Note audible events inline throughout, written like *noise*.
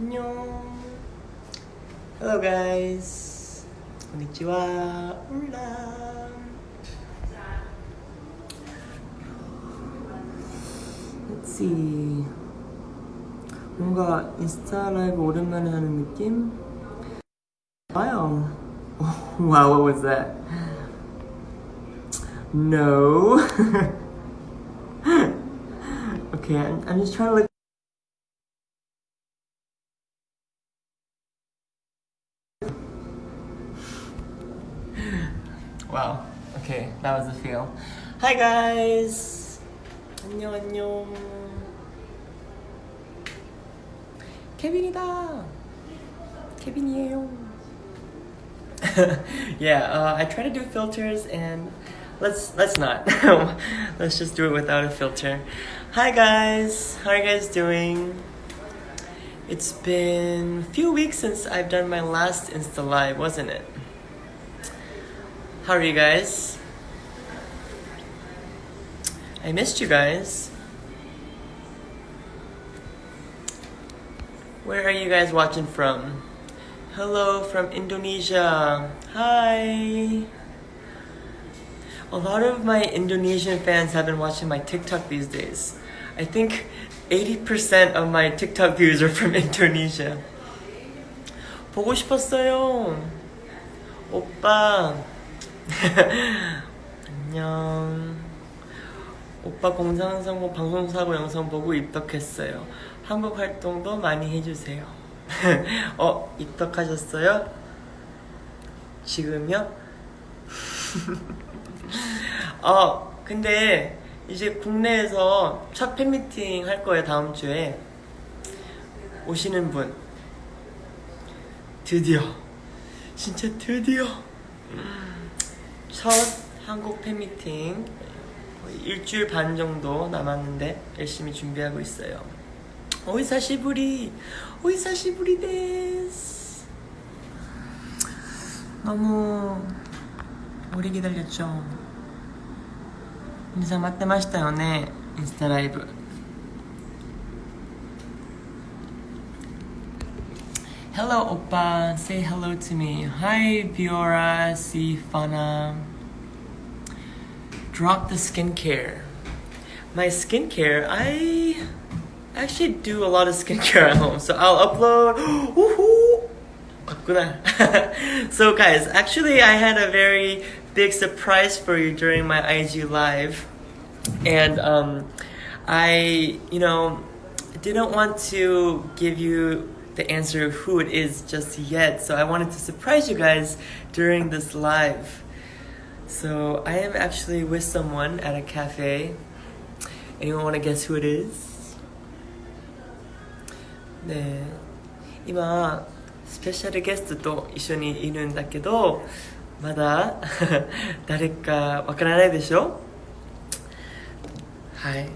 안녕. Hello guys. konnichiwa. Hola. Let's see. 뭔가 인스타 라이브 오랜만에 하는 느낌? 와요. *laughs* wow, what was that? No. *laughs* okay, I'm, I'm just trying to look. Hi guys. 안녕 안녕. 케빈이다. 케빈이에요. *laughs* yeah, uh, I try to do filters and let's let's not. *laughs* let's just do it without a filter. Hi guys, how are you guys doing? It's been a few weeks since I've done my last Insta live, wasn't it? How are you guys? I missed you guys. Where are you guys watching from? Hello from Indonesia. Hi. A lot of my Indonesian fans have been watching my TikTok these days. I think 80% of my TikTok views are from Indonesia. *laughs* 보고 싶었어요. 오빠. *laughs* 안녕. 오빠 공상성모 방송사고 영상 보고 입덕했어요. 한국 활동도 많이 해주세요. *laughs* 어, 입덕하셨어요? 지금요? *laughs* 어, 근데 이제 국내에서 첫 팬미팅 할 거예요, 다음 주에. 오시는 분. 드디어. 진짜 드디어. 첫 한국 팬미팅. 일주일 반 정도 남았는데 열심히 준비하고 있어요. 오이사시부리, 오이사시부리 데스. 너무 오래 기다렸죠. 인사 맞대 마시다요 네 인스타 라이브. Hello, oppa. Say hello to me. Hi, Viora, Sifana. drop the skincare. My skincare, I actually do a lot of skincare *laughs* at home, so I'll upload. *gasps* Woohoo! *laughs* so guys, actually I had a very big surprise for you during my IG live, and um, I, you know, didn't want to give you the answer of who it is just yet, so I wanted to surprise you guys during this live. So I am actually with someone at a cafe. Anyone want to guess who it is? で今スペシャルゲストと一緒にいるんだけどまだ誰かわからないでしょはい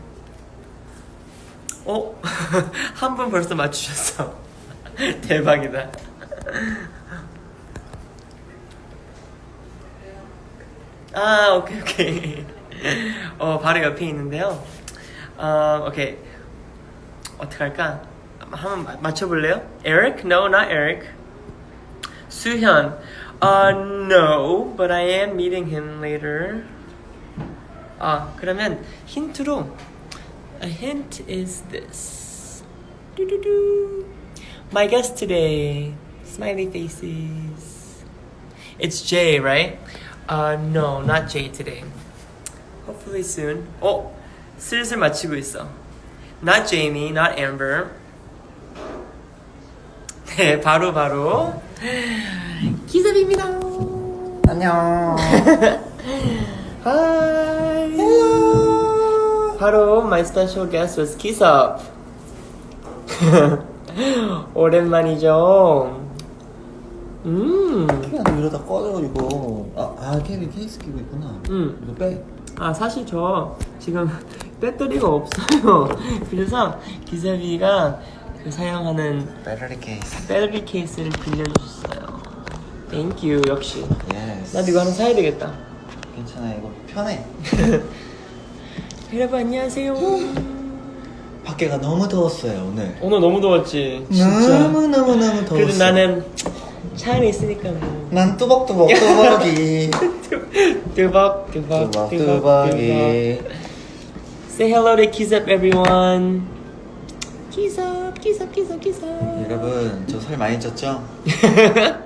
お半分プラスマッチした手番だ 아 오케이 오케이 어 바로 옆에 있는데요 어 오케이 어떻게 할까 한번 마- 맞춰볼래요? Eric? No, not Eric. 수현. Uh, no, but I am meeting him later. 아, 그러면 힌트로 A hint is this. Do-do-do. My guest today. Smiley faces. It's Jay, right? Uh, no, not Jay today. Hopefully soon. 어, 슬슬 맞히고 있어. Not Jamie, not Amber. 네, 바로 바로 기섭입니다. 안녕. Hi. Hello. 바로 my special guest was 기섭. 오랜만이죠. 음. 케빈아 너 이러다 꺼져가지고 아, 아 케빈 케이스 끼고 있구나. 음. 이거 빼. 아 사실 저 지금 *laughs* 배터리가 없어요. *laughs* 그래서 기섭이가 그 사용하는 배터리 케이스. 배터리 케이스를 빌려줬어요. Thank you 역시. 예스. 나도 이거 하나 사야 되겠다. 괜찮아 이거 편해. *laughs* 여러분 안녕하세요. 밖에가 너무 더웠어요 오늘. 오늘 너무 더웠지. 너무 너무 너무 더웠어. 그래도 나는 차 안에 있으니까 뭐 난 뚜벅뚜벅 뚜벅이. *laughs* 두박 두박 뚜벅 뚜벅이. Say hello to Kiss Up everyone. Kiss Up Kiss Up Kiss Up Kiss Up. 여러분 저 살 많이 쪘죠? *laughs*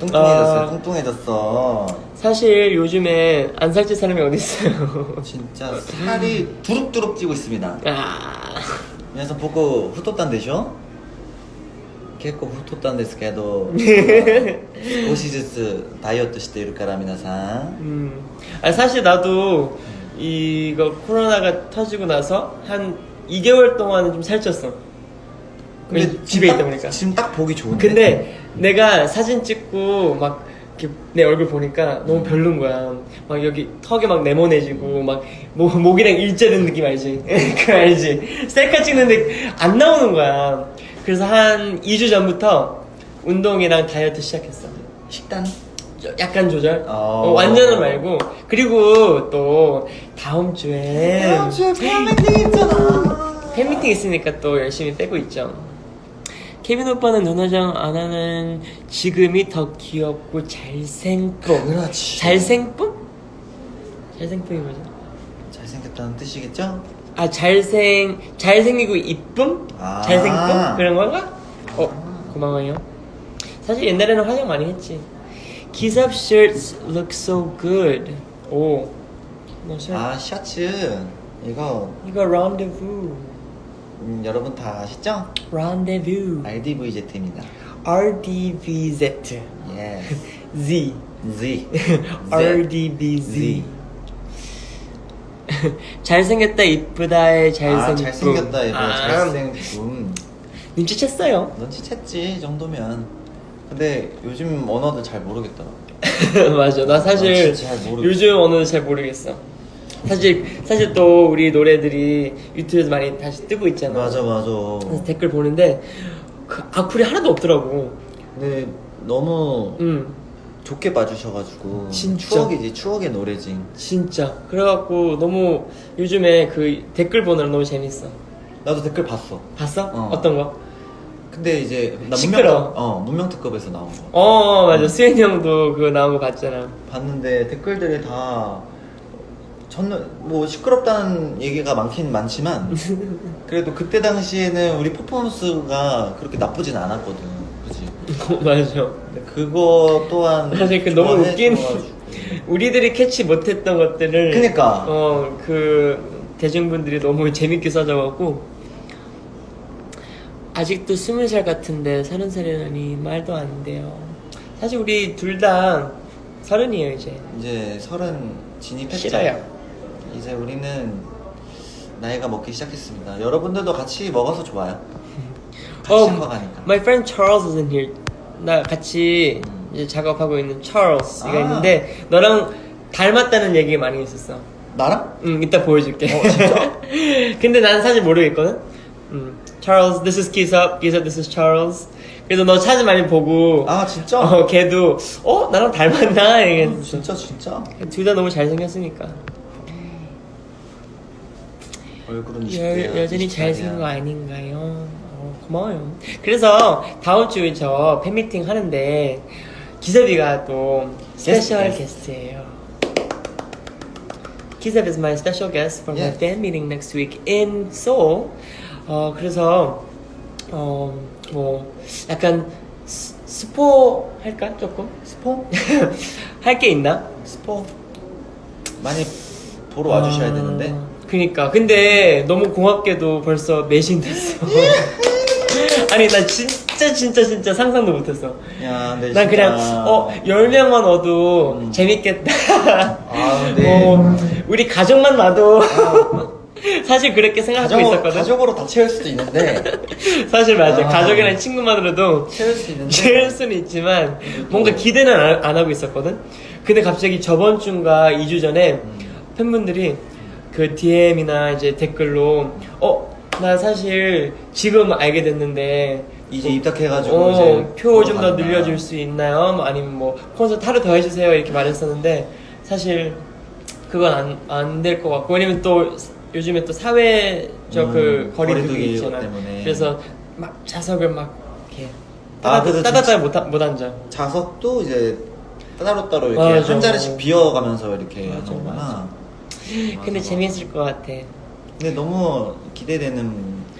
뚱뚱해졌어요 아. 뚱뚱해졌어. 사실 요즘에 안 살찐 사람이 어딨어요? *laughs* 진짜 살이 두룩두룩 찌고 있습니다. 아. 그래서 보고 후덥단 되죠? 結構太ったんですけど少しずつダイエットしているから皆さん *laughs* 음. 아 사실 나도 이거 코로나가 터지고 나서 한 2개월 동안은 좀 살쪘어. 왜 지금 집에 딱- 있다 보니까. 지금 딱 보기 좋은데 근데 내가 사진 찍고 막 이렇게 내 얼굴 보니까 너무 별론 거야. 막 여기 턱이 막 네모내지고 막 목, 목이랑 일자된 느낌 알지? *laughs* 그거 알지? 셀카 찍는데 안 나오는 거야. 그래서 한 2주 전부터 운동이랑 다이어트 시작했어. 식단 저- 약간 조절? 어. 어, 완전은 말고. 그리고 또 다음 주에 다음 주에 팬미팅 있잖아 팬미팅 있으니까 또 열심히 빼고 있죠. 케빈 오빠는 눈화장 안 하는 지금이 더 귀엽고 잘생품. 그렇지 잘생품? 잘생품이 뭐죠? 잘생겼다는 뜻이겠죠? 아 잘생 잘생기고 이쁨? 아. 잘생품 그런 건가? 어 고마워요. 사실 옛날에는 화장 많이 했지. Up shirts look so good. 오. 너 셔츠. 아 셔츠 이거 이거 rendezvous. 음, 여러분 다 아시죠? rendezvous. RDVZ입니다 RDVZ. 예 *laughs* Z. Z *laughs* RDBZ. Z. *laughs* 잘생겼다 이쁘다의 잘생품. 아 잘생겼다 이거 아, 잘생품 눈치챘어요. 눈치챘지 이 정도면 근데 요즘 언어도 잘 모르겠더라 *laughs* 맞아. 나 사실 아, 잘 모르겠어. 요즘 언어도 잘 모르겠어. 사실 사실 또 우리 노래들이 유튜브에서 많이 다시 뜨고 있잖아. 맞아 맞아 그래서 댓글 보는데 그 악플이 하나도 없더라고. 근데 너무 음, 좋게 봐주셔가지고 진짜? 추억이지 추억의 노래지 진짜. 그래갖고 너무 요즘에 그 댓글 보느라 너무 재밌어. 나도 댓글 봤어 봤어? 어. 어. 떤 거? 근데 이제 나 시끄러워. 문명, 어 문명특급에서 나온 거 어, 어 맞아. 수현이 형도 그거 나온 거 봤잖아. 봤는데 댓글들이 다 저는 뭐 시끄럽다는 얘기가 많긴 많지만 *laughs* 그래도 그때 당시에는 우리 퍼포먼스가 그렇게 나쁘진 않았거든 맞아. 근데 그거 또한 *laughs* 사실 그 너무 좋아해 웃긴 줘가지고. 우리들이 캐치 못했던 것들을 그니까. 어그 대중분들이 너무 *laughs* 재밌게 써줘갖고 아직도 스물 살 같은데 서른 살이라니 말도 안 돼요. 사실 우리 둘 다 서른이에요 이제. 이제 서른 진입했죠 싫어요. 이제 우리는 나이가 먹기 시작했습니다 여러분들도 같이 먹어서 좋아요 같이 어, 커가니까 my friend Charles is in here. 나 같이 음. 이제 작업하고 있는 Charles가 아. 있는데 너랑 닮았다는 얘기 많이 있었어. 나랑? 응, 이따 보여줄게. 어, 진짜? *laughs* 근데 난 사실 모르겠거든. 음, Charles, this is Kiss Up, this is Charles. 그래서 너 사진 많이 보고. 아 진짜? 어, 걔도 어 나랑 닮았나 어, 이랬어. 진짜 진짜 둘 다 너무 잘생겼으니까. 얼굴은 여, 20대야 여전히 잘생긴 거 아닌가요? 어, 고마워요. 그래서 다음 주에 저 팬미팅 하는데 기섭이가 또 스페셜. 게스트예요. 기섭 is my special guest for my fan meeting next week in Seoul. 어 그래서 어 뭐 약간 스, 스포 할까 조금 스포? *laughs* 할 게 있나? 스포 많이 보러 와주셔야 아, 되는데 그니까 근데 너무 공학계도 벌써 매진 됐어 *laughs* *laughs* 아니 나 진짜 진짜 진짜 상상도 못했어 야 근데 난 그냥 진짜- 어 10명만 얻도 음. 재밌겠다 아, 네. 뭐 우리 가족만 놔도 *laughs* 사실 그렇게 생각하고 가족, 있었거든 가족으로 다 채울 수도 있는데 *laughs* 사실 맞아 아. 가족이랑 친구만으로도 채울 수 있는데 채울 수는 있지만 뭔가 기대는 안, 안 하고 있었거든. 근데 갑자기 저번 주인가 2주 전에 음. 팬분들이 그 DM이나 이제 댓글로 어, 나 사실 지금 알게 됐는데 이제 입학해가지고 어, 이제 표 좀 더. 늘려줄 수 있나요? 뭐 아니면 뭐 콘서트 하루 더 해주세요 이렇게 말했었는데 사실 그건 안 안 될 것 같고 왜냐면 또 요즘에 또 사회적 음, 그 거리두기 거리두기 있잖아. 때문에. 그래서 막 좌석을 막 이렇게 아, 따다 그래서 따다 진짜- 못, 못 앉아. 자석도 이제 따로따로 이렇게 맞아. 한 자리씩 비워가면서 이렇게 맞아, 하는 거구나. 맞아, 근데 맞아. 재밌을 것 같아. 근데 너무 기대되는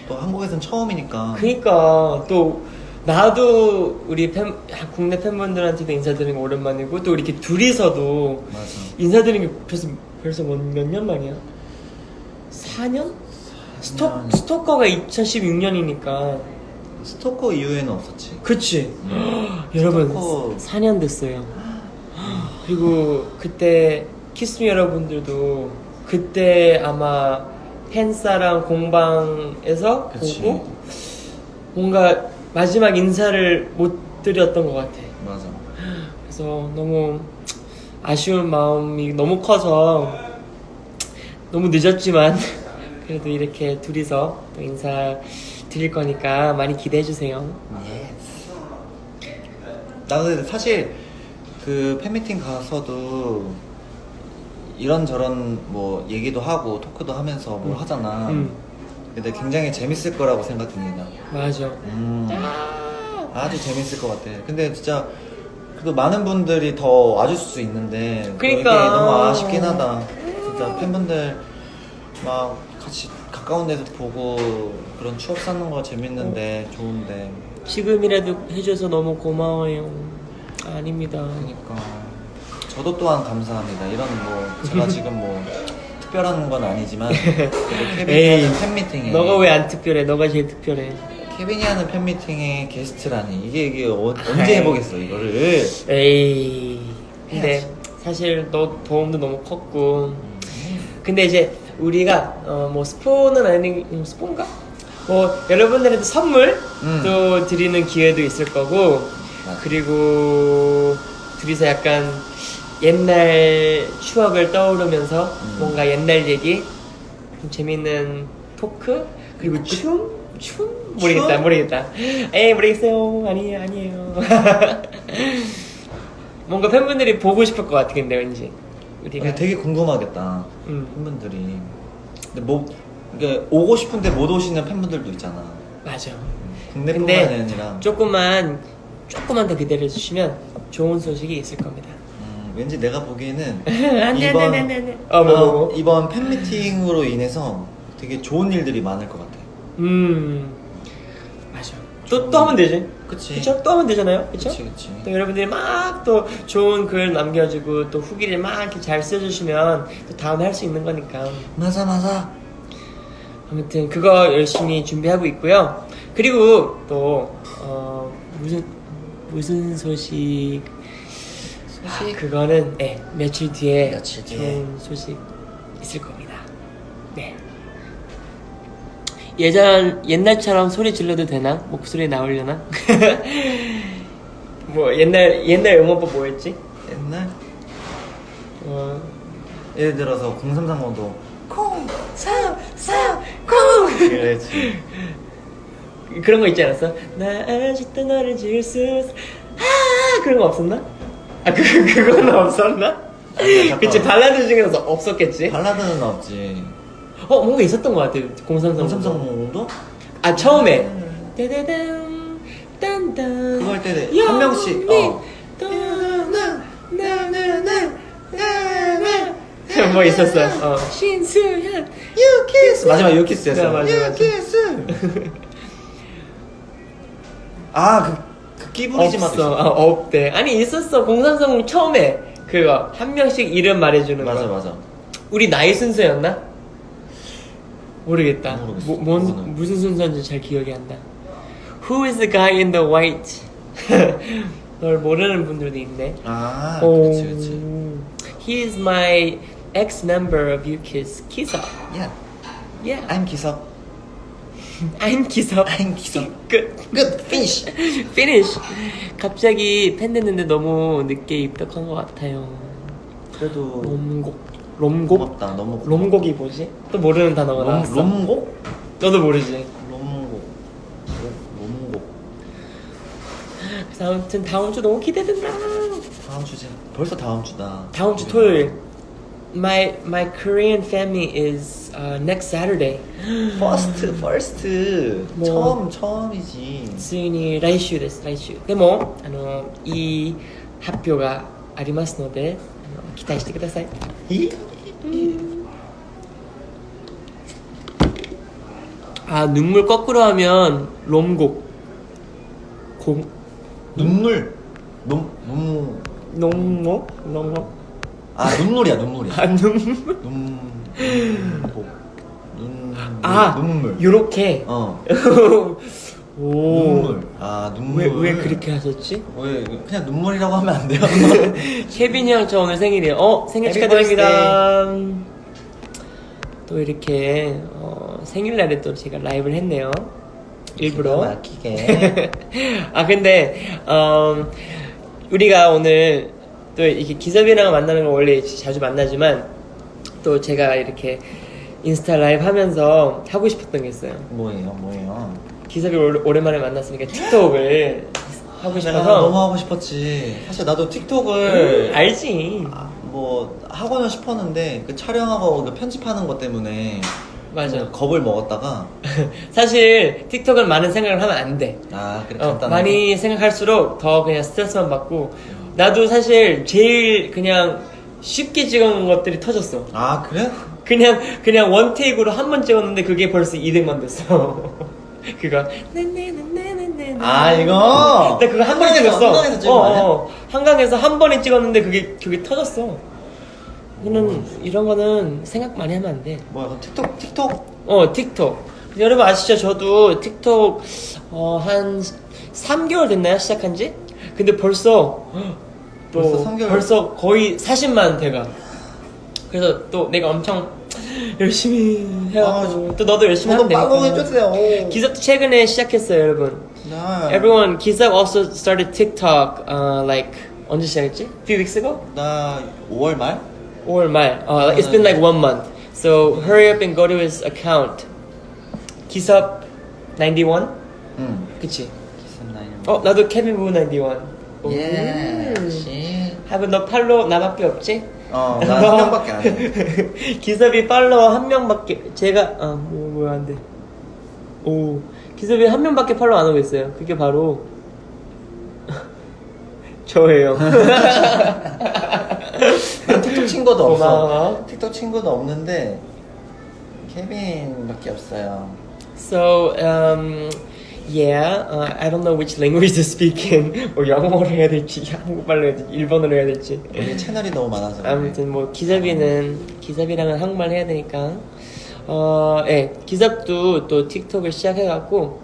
또 한국에선 처음이니까. 그니까 또 나도 우리 팬 국내 팬분들한테도 인사드리는 거 오랜만이고 또 이렇게 둘이서도 맞아. 인사드리는 게 벌써 벌써 몇 년 만이야? 4년? 스토, 4년. 스토커가 2016년이니까 스토커 이후에는 없었지. 그치? 음. *gasps* 여러분 스토커. 4년 됐어요 *gasps* 그리고 그때 키스미 여러분들도 그때 아마 팬사랑 공방에서 그치. 보고 뭔가 마지막 인사를 못 드렸던 것 같아 맞아. 그래서 너무 아쉬운 마음이 너무 커서 너무 늦었지만 *laughs* 그래도 이렇게 둘이서 또 인사 드릴 거니까 많이 기대해 주세요. 나도 사실 그 팬미팅 가서도 이런저런 뭐 얘기도 하고 토크도 하면서 뭘 하잖아. 음. 근데 굉장히 재밌을 거라고 생각됩니다. 맞아. 음. 아주 재밌을 것 같아. 근데 진짜 그래도 많은 분들이 더 와줄 수 있는데 그러니까. 이게 너무 아쉽긴 하다. 진짜 팬분들 막 같이 가까운 데서 보고 그런 추억 쌓는 거 재밌는데 좋은데 지금이라도 해줘서 너무 고마워요. 아닙니다. 그러니까 저도 또한 감사합니다. 이런 뭐 제가 *laughs* 지금 뭐 특별한 건 아니지만 *laughs* 그래도 케빈이 에이, 하는 팬미팅에 너가 왜 안 특별해? 너가 제일 특별해. 케빈이 하는 팬미팅에 게스트라니 이게 이게 어. *laughs* 언제 해보겠어 이거를 에이. 근데 해야지. 사실 너 도움도 너무 컸고. 근데 이제 우리가 어, 뭐 스폰은 아닌 음, 스폰가? 뭐 여러분들한테 선물 음. 또 드리는 기회도 있을 거고 맞아. 그리고 둘이서 약간 옛날 추억을 떠오르면서 음. 뭔가 옛날 얘기 좀 재밌는 토크 그리고 춤? 춤? 모르겠다 춤? 모르겠다. 에이 모르겠어요. 아니에요 아니에요. *laughs* 뭔가 팬분들이 보고 싶을 것 같아 근데 왠지. 우리가. 근데 되게 궁금하겠다 음. 팬분들이. 근데 뭐 이게 오고 싶은데 못 오시는 팬분들도 있잖아. 맞아. 국내뿐만 근데 아니라. 조금만 조금만 더 기다려 주시면 좋은 소식이 있을 겁니다. 음, 왠지 내가 보기에는 *laughs* 안돼 이번- 안돼 안돼. 안돼 어뭐 뭐, 뭐. 이번 팬미팅으로 인해서 되게 좋은 일들이 많을 것 같아. 음. 맞아. 또 또 하면 되지. 그치. 그쵸? 또 하면 되잖아요. 그쵸? 그치 그치. 또 여러분들이 막 또 좋은 글 남겨주고 또 후기를 막 이렇게 잘 써주시면 또 다음에 할 수 있는 거니까. 맞아 맞아. 아무튼 그거 열심히 준비하고 있고요. 그리고 또 어, 무슨 무슨 소식 소식? 아, 그거는 네, 며칠 뒤에 며칠 뒤에. 좋은 소식 있을 겁니다. 네. 예전 옛날처럼 소리 질러도 되나? 목소리 나오려나? *laughs* 뭐 옛날 옛날 응원법 뭐였지? 옛날? 어. 예를 들어서 0330도. 콩 삼 삼 콩 그랬지. 그런 거 있지 않았어? 나 아직도 너를 지울 수 없어. 아 그런 거 없었나? 아 그, 그거는 없었나? 아니야, 잠깐만. 그치 발라드 중에서 없었겠지? 발라드는 없지 어 뭔가 있었던 것 같아 033 0330도? 아 처음에 따다단 딴딴 그거 할 때는 한 명씩 어. 뭐 있었어 어. 신수연 유키스 마지막 유키스였어 네, 맞아, 맞아. 유키스 아그 그 끼부리지 없어 마 아, 없대 아니 있었어 033 처음에 그거 한 명씩 이름 말해주는 맞아 거 맞아 우리 나이 순서였나? 모르겠다 모르겠어. 뭐, 뭔, 그거는. 무슨 순서인지 잘 기억이 안 나. Who is the guy in the white? *laughs* 널 모르는 분들도 있네. 아 오, 그치 그치 He is my ex-member of UKIS, Kisop. 야 Yeah, I'm 기석 I'm Kisop. I'm 기석 끝. 끝 피니쉬 Finish. 갑자기 팬 됐는데 너무 늦게 입덕한 것 같아요. 그래도 롬곡. 롬곡? 고맙다 너무 고맙다. 롬곡이 뭐지? 또 모르는 단어가 롬, 나왔어. 롬곡? 너도 모르지? 롬곡 롬- 롬곡 그래서 아무튼 다음 주 너무 기대된다. 다음 주제 벌써 다음 주다 다음 주 토요일. my my Korean family is uh, next Saturday. 퍼스트 퍼스트 뭐. 처음 처음이지 ついに来週です来週でもあのいい発表がありますのであの期待してください 이? 아 눈물 거꾸로 하면 롬곡 공 눈물 눈, 눈, 농목 농목 아 눈물이야 눈물이야 아 눈물 눈, 눈, 눈, 아 눈물 요렇게 어 *laughs* 오 눈물 아 눈물 왜, 왜 그렇게 하셨지? 왜 그냥 눈물이라고 하면 안 돼요? *laughs* 케빈이 형 저 오늘 생일이에요. 어 생일 Happy 축하드립니다. 또 이렇게 어, 생일날에 또 제가 라이브를 했네요. 일부러. 기가 막히게 *laughs* 아 근데 어, 우리가 오늘 또 이렇게 기섭이랑 만나는 건 원래 자주 만나지만 또 제가 이렇게 인스타 라이브 하면서 하고 싶었던 게 있어요. 뭐예요 뭐예요 기섭이 오랜만에 만났으니까 틱톡을 하고 내가 싶어서 너무 하고 싶었지 사실 나도 틱톡을 알지. 아, 뭐 하고는 싶었는데 그 촬영하고 그 편집하는 것 때문에 맞아. 좀 겁을 먹었다가 *laughs* 사실 틱톡은 많은 생각을 하면 안 돼. 아 그래 어, 간단하게 많이 생각할수록 더 그냥 스트레스만 받고 나도 사실 제일 그냥 쉽게 찍은 것들이 터졌어. 아 그래? 그냥 그냥 원 테이크로 한 번 찍었는데 그게 벌써 200만 됐어. *laughs* 그거 아 이거 나 그거 한 번에 한강에서, 찍었어. 한강에서 찍은 거 아니야? 어, 어. 한강에서 한 번에 찍었는데 그게 그게 터졌어. 이거는 이런 거는 생각 많이 하면 안 돼. 뭐야 그럼 틱톡 틱톡 어, 틱톡. 여러분 아시죠? 저도 틱톡 어, 한 3개월 됐나요? 시작한 지? 근데 벌써 또 벌써 3개월? 벌써 거의 40만 대가. 그래서 또 내가 엄청 열심히 해가지고 아, 또 너도 열심히 저도 하면 되니까. 팔로우해주세요 기석도 최근에 시작했어요, 여러분. 네. Everyone, 기석 also started TikTok uh, like 언제 시작했지? Few weeks ago? 나 5월 말? 5월 말. Uh, it's been like one month. So hurry up and go to his account. 기섭 91? 응 그치? 기습나요 어 나도 케빈 부 91. 오. 예 음. 역시 하고 너 팔로우 나밖에 없지? 어나 한 명밖에 안 해 *laughs* 기섭이 팔로워 한 명밖에 제가 아뭐 뭐야 안돼. 오 기섭이 한 명밖에 팔로우 안 하고 있어요. 그게 바로 *laughs* 저예요. 난 *laughs* 틱톡 친구도 없어 고마워. 틱톡 친구도 없는데 케빈밖에 없어요 So, um, yeah, uh, I don't know which language to speak in. *laughs* 뭐 영어로 해야 될지, 한국말로 해야 될지, 일본어로 해야 될지. 우리 채널이 너무 많아서 그래. 아무튼 뭐 기섭이는 기섭이랑은 한국말 해야 되니까. 어, 예, 기섭도 또 틱톡을 시작해갖고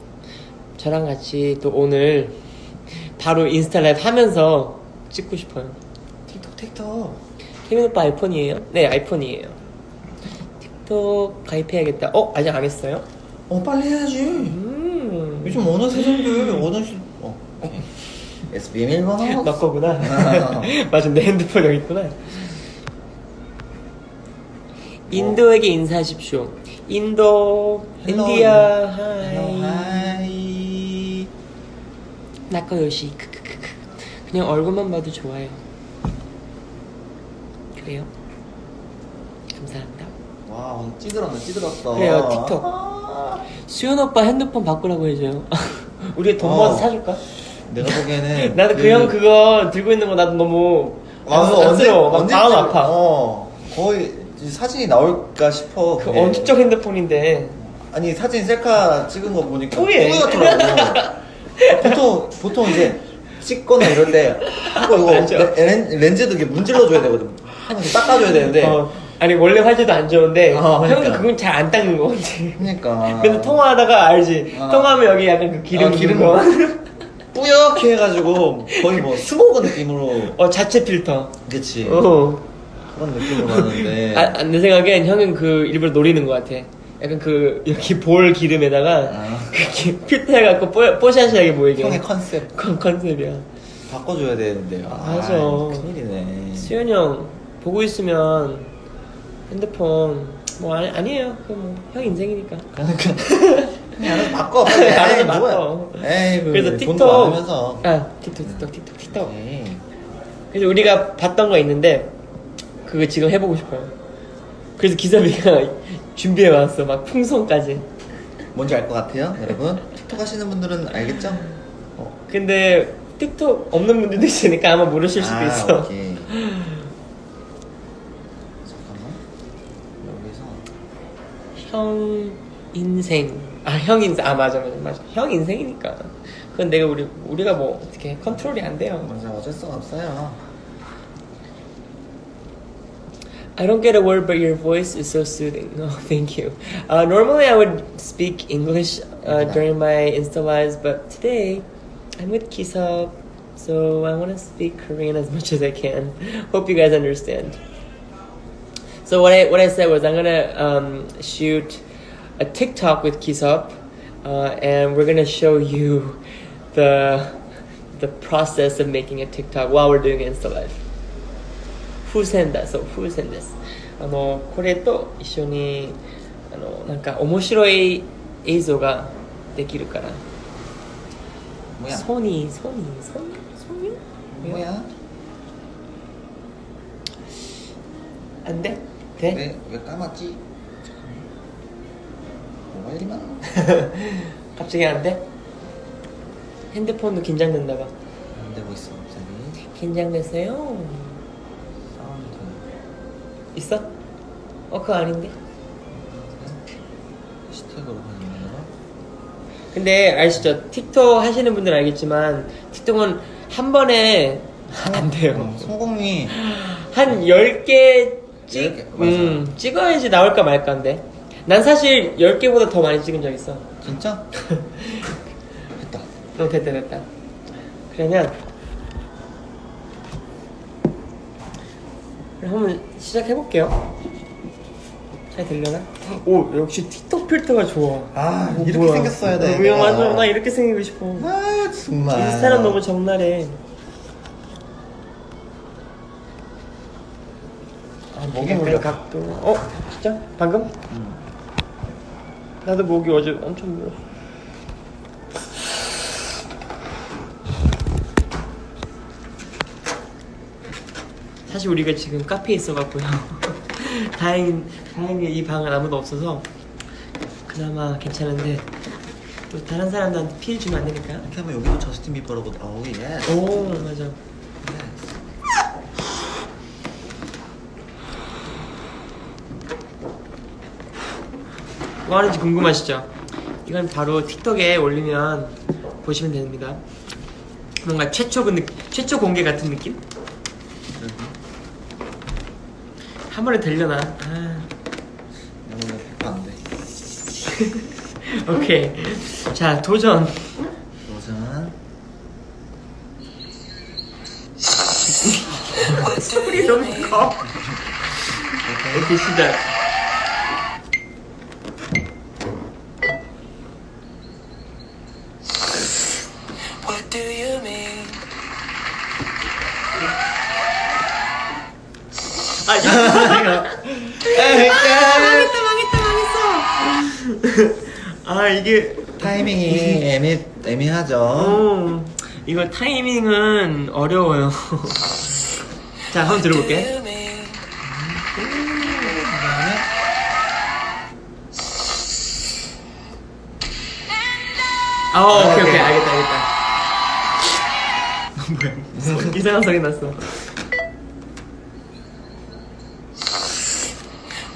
저랑 같이 또 오늘 바로 인스타 라이브 하면서 찍고 싶어요. 틱톡 틱톡 케빈 오빠 아이폰이에요? 네, 아이폰이에요. 틱톡 가입해야겠다. 어, 아직 안 했어요? 어 빨리 해야지 음. 요즘 어느 세상들 어느 시 어. SBM 1번호 너 거구나. 아. 맞아, 내 핸드폰 여기 있구나. 인도에게 인사하십시오. 인도, Hello. 인디아, 하이. 나카요시, 크크크크. 그냥 얼굴만 봐도 좋아요. 그래요? 감사합니다. 와 오늘 찌들었네 찌들었어 그래요, 틱톡. 아. 수현 오빠 핸드폰 바꾸라고 해줘요. *laughs* 우리 돈 어. 모아서 사줄까? 내가 보기에는 *laughs* 나도 그 형 그거 들고 있는 거 나도 너무 와서 언제 안쓰러워. 막 언제 마음 찍- 아파. 어 거의 사진이 나올까 싶어 그 그게. 엄지적 핸드폰인데. 아니 사진 셀카 찍은 거 보니까 뿌예. 뿌이 같더라고 *laughs* 보통 보통 이제 찍거나 이럴 때 이거 이거 맞아. 렌, 렌즈도 이게 문질러 줘야 되거든 하나씩 닦아줘야 되는데 어, 아니 원래 화질도 안 좋은데 어, 그러니까. 형은 그건 잘 안 닦는 거 같아. 그러니까 근데 통화하다가 알지. 어. 통화하면 여기 약간 그 기름 어, 기름 거. *laughs* 뿌옇게 해가지고 거의 뭐 스모그 느낌으로 어 자체 필터. 그치 어. 그런 느낌으로 가는데 아, 아, 내 생각엔 형은 그 일부러 노리는 것 같아. 약간 그 여기 볼 기름에다가 아. 그렇게 필터 해갖고 뽀, 뽀샤시하게 보이게. 형의 컨셉 컨 컨셉이야. 바꿔줘야 되는데 아, 맞아. 큰일이네 수현이 형 보고 있으면 핸드폰 뭐 아니, 아니에요. 그뭐형 인생이니까. 그러니까 *laughs* 그냥 알아서 바꿔 빨리 알아서 에이, 바꿔. 에이 그 그래서 돈도 틱톡 아 틱톡 틱톡 틱톡 틱톡 에이. 그래서 우리가 봤던 거 있는데 그거 지금 해보고 싶어요. 그래서 기사비가 *laughs* 준비해 왔어. 막 풍선까지. 뭔지 알 것 같아요, 여러분? 틱톡 하시는 분들은 알겠죠? 어, 근데 틱톡 없는 분들도 있으니까 아마 모르실 수도 아, 있어. 오케이. *laughs* 형 인생. 아, 형 인생. 아, 맞아, 맞아, 맞아. 형 인생이니까. 그건 내가 우리 우리가 뭐 어떻게 컨트롤이 안 돼요. 먼저 어쩔 수가 없어요. I don't get a word, but your voice is so soothing. No, thank *laughs* you. Uh, normally, I would speak English uh, during my Insta lives, but today I'm with Kisop, so I want to speak Korean as much as I can. Hope you guys understand. So what I what I said was I'm gonna um, shoot a TikTok with Kisop, uh, and we're gonna show you the the process of making a TikTok while we're doing Insta Live. 風船だそう風船ですあのこれと一緒にあのなんか面白い映像ができるからもやソニーソニーソニーソニーもやあんでで 왜, 왜 까맣지? 뭐가 이리 많아? *laughs* 갑자기 안 돼? 핸드폰도 긴장된다 봐 안 되고 있어, 갑자기. 긴장됐어요? 사운드. 있어? 어 그거 아닌데 해시태그로 하네요. 근데 아시죠? 틱톡 하시는 분들 은 알겠지만 틱톡은 한 번에 *laughs* 안 돼요 어, 성공이 한 10개 찍, 맞아. 음, 찍어야지 나올까 말까인데. 난 사실 10개보다 더 많이 찍은 적 있어. 진짜? *laughs* 됐다. 어, 됐다, 됐다. 그러면, 그럼 한번 시작해볼게요. 잘 들려나? 오, 역시 틱톡 필터가 좋아. 아, 오, 이렇게 뭐야. 생겼어야 돼. 어, 내가. 맞아, 나 이렇게 생기고 싶어. 아, 정말. 인스타는 너무 적나래. 목이 약간 물려. 각도. 어, 진짜? 방금? 응. 나도 목이 어제 엄청 물어. 사실 우리가 지금 카페에 있어갖고요. *laughs* 다행, 다행히 이 방은 아무도 없어서 그나마 괜찮은데 또 다른 사람들한테 피해 주면 안 되니까. 이렇게 하면 여기도 저스틴 비버라고 나오고 예. 오, 맞아. 뭐 하는지 궁금하시죠? 이건 바로 틱톡에 올리면 보시면 됩니다. 뭔가 최초 그 느, 최초 공개 같은 느낌? 한 번에 되려나? 아, 오늘 100%안 돼. 오케이. 자, 도전. 도전. *laughs* 소리 너무 커. *laughs* 이렇게 시작. What do you mean? 아, 이거 망했다, 망했다, 망했어. 아, 이게 타이밍이 애매 애매하죠. 어, 이거 타이밍은 어려워요. *laughs* 자, 한번 들어볼게. you mean? 그다음에 아, 오케이, 오케이. 알겠다, 이상한 소리 났어.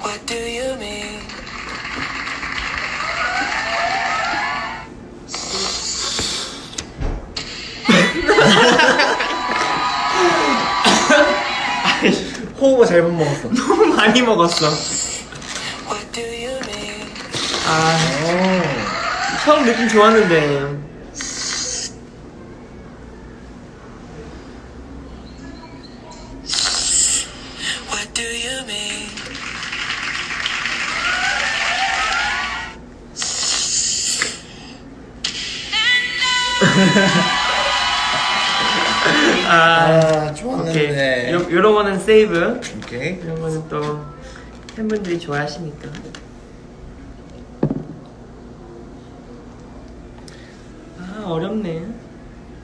What do you mean? 호흡을 잘못 먹었어. *laughs* 너무 많이 먹었어. What do you mean? 아, 오. 처음 느낌 좋았는데. 아, 아. 좋았는데. 요, 요런 거는 세이브. 오케이. 이런 거는 또 팬분들이 좋아하시니까. 아 어렵네.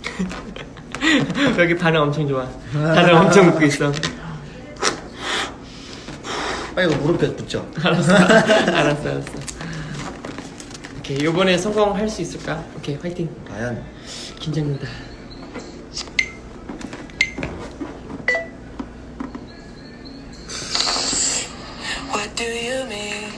*laughs* 여기 반응 엄청 좋아. 다들 엄청 웃고 있어. 빨리 이거 무릎에 붙죠. *laughs* 알았어 알았어 알았어 오케이 이번에 성공할 수 있을까? 오케이 화이팅 과연 긴장된다 What do you mean?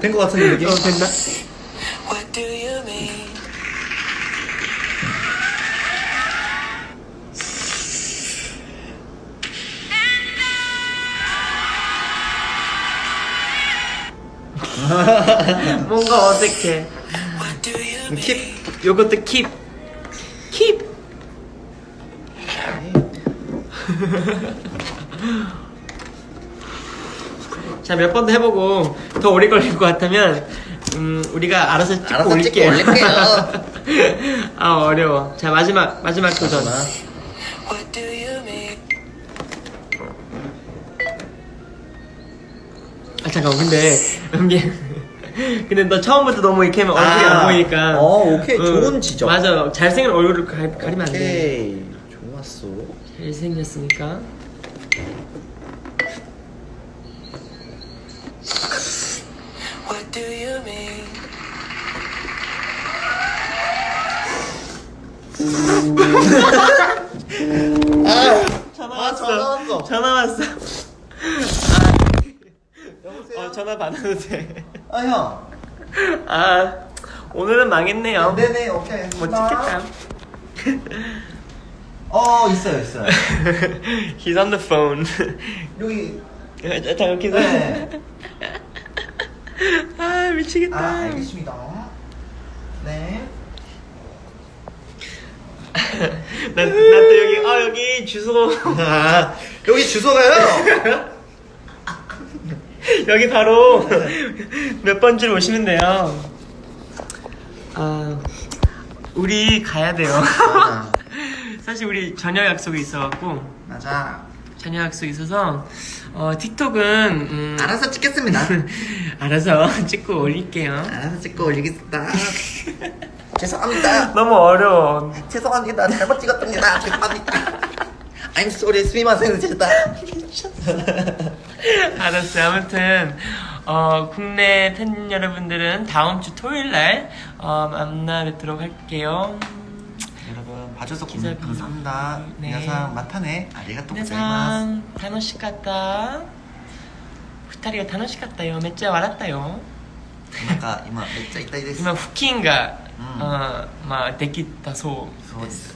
된 것 같은 느낌? 어 됐나? 뭔가 어색해? 킵 요것도 킵 킵! *laughs* 자 몇 번 더 해보고 더 오래 걸릴 것 같다면 음 우리가 알아서 찍고 알아서 찍고 올릴게요 올릴게요. *laughs* 아 어려워 자 마지막 마지막 도전? 아 잠깐 근데 은비 *laughs* 근데 너 처음부터 너무 이렇게 하면 얼굴이 아, 안 보이니까 어, 오케이. 응, 좋은 지적. 맞아 잘생긴 얼굴을 가, 가리면 안 돼 오케이. 좋았어. 잘생겼으니까 What do you mean? 전화 아, 전화 왔어. 전화 왔어 여보세요? 어 전화 받아도 돼아 아, 형. 오늘은 망했네요 네네, 오케이. 못 찍겠다 *laughs* 어, 있어요, 있어요. *laughs* He's on the phone 여기. 잠깐 기다려 네. 아 미치겠다 아, 알겠습니다. 네. *laughs* 난또 여기 아 여기 주소 아, 여기 주소가요? *laughs* 여기 바로 *laughs* 몇 번째로 오시면 돼요. 아, 우리 가야 돼요. 맞아. *laughs* 사실 우리 저녁 약속이 있어갖고 맞아. 저녁 약속이 있어서 어, 틱톡은 음, 알아서 찍겠습니다. 알아서 찍고 올릴게요. 알아서 찍고 올리겠습니다. 죄송합니다. 너무 어려워. 죄송합니다. 잘못 찍었답니다. 죄송합니다. I'm sorry. 스미마셍 진짜. *laughs* 알았어요. 아무튼 어, 국내 팬 여러분들은 다음 주 토요일 날 어, 만나 뵙도록 할게요. 여러분 봐줘서 고- 기자님. 감사합니다. 네. 미나상 마타네. 아리가또 고자이마스. 皆さん楽しかった二人が楽しかったよめっちゃ笑ったよ 뭔가 이마 맥자 있다 이랬어. 今付近が、うんあーまあできたそうそうです。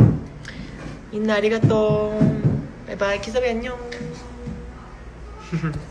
민나 아리가또. 바이바이 키사비 안녕 *laughs*